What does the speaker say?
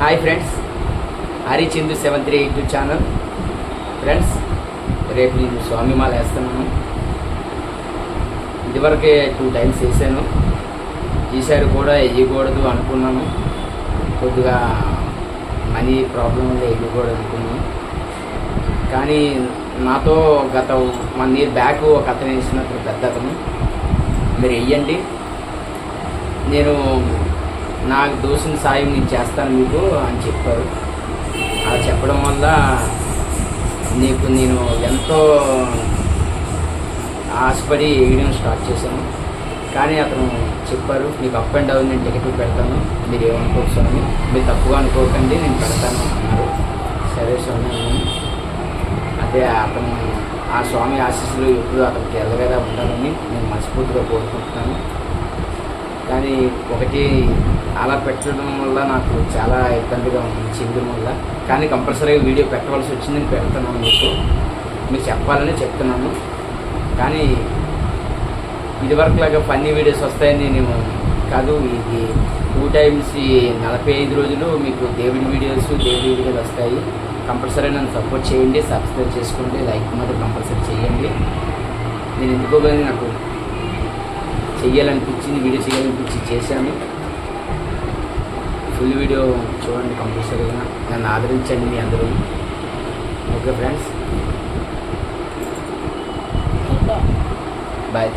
Hi friends. Harichandu seven three eight channel. Friends రేపు నేను స్వామిమాల వేస్తున్నాను. ఇదివరకే టూ టైమ్స్ వేసాను. ఈసారి కూడా వేయకూడదు అనుకున్నాను. కొద్దిగా మనీ ప్రాబ్లం ఉంది వేయకూడదు అనుకున్నాను. కానీ నాతో గత వన్ ఇయర్ బ్యాక్ ఒక అతను వేసినప్పుడు పెద్ద అతను. మీరు వెయ్యండి నేను నాకు దోసిన సాయం నేను చేస్తాను మీకు అని చెప్పారు. అలా చెప్పడం వల్ల నీకు నేను ఎంతో ఆశపడి వేయడం స్టార్ట్ చేశాను. కానీ అతను చెప్పారు మీకు అప్ అండ్ డౌన్ నేను టికెట్ పెడతాను. మీరు ఏమనుకోవచ్చు మీరు తప్పుగా అనుకోకండి నేను పెడతాను అన్నారు. సరే స్వామి అదే అతను ఆ స్వామి ఆశీస్సులు ఎప్పుడు అతనికి ఎల్లవేలా ఉండాలని నేను మనస్ఫూర్తిగా కోరుకుంటున్నాను. కానీ ఒకటి అలా పెట్టడం వల్ల నాకు చాలా ఇబ్బందిగా ఉంది చేయడం వల్ల. కానీ కంపల్సరీగా వీడియో పెట్టవలసి వచ్చింది నేను పెడతాను మీకు మీకు చెప్పాలని చెప్తున్నాను. కానీ ఇదివరకులాగా ఫన్నీ వీడియోస్ వస్తాయని నేను కాదు ఇది టూ టైమ్స్ నలభై ఐదు రోజులు మీకు దేవుడి వీడియోస్ దేవుడి వీడియోలు వస్తాయి. కంపల్సరీ నన్ను సపోర్ట్ చేయండి సబ్స్క్రైబ్ చేసుకోండి లైక్ మాత్రం కంపల్సరీ చేయండి. నేను ఎందుకో కానీ నాకు చెయ్యాలనిపించింది వీడియో చేయాలనిపించి చేశాను. ఫుల్ వీడియో చూడండి కంపల్సరీగా నన్ను ఆదరించండి మీ అందరూ. Okay friends bye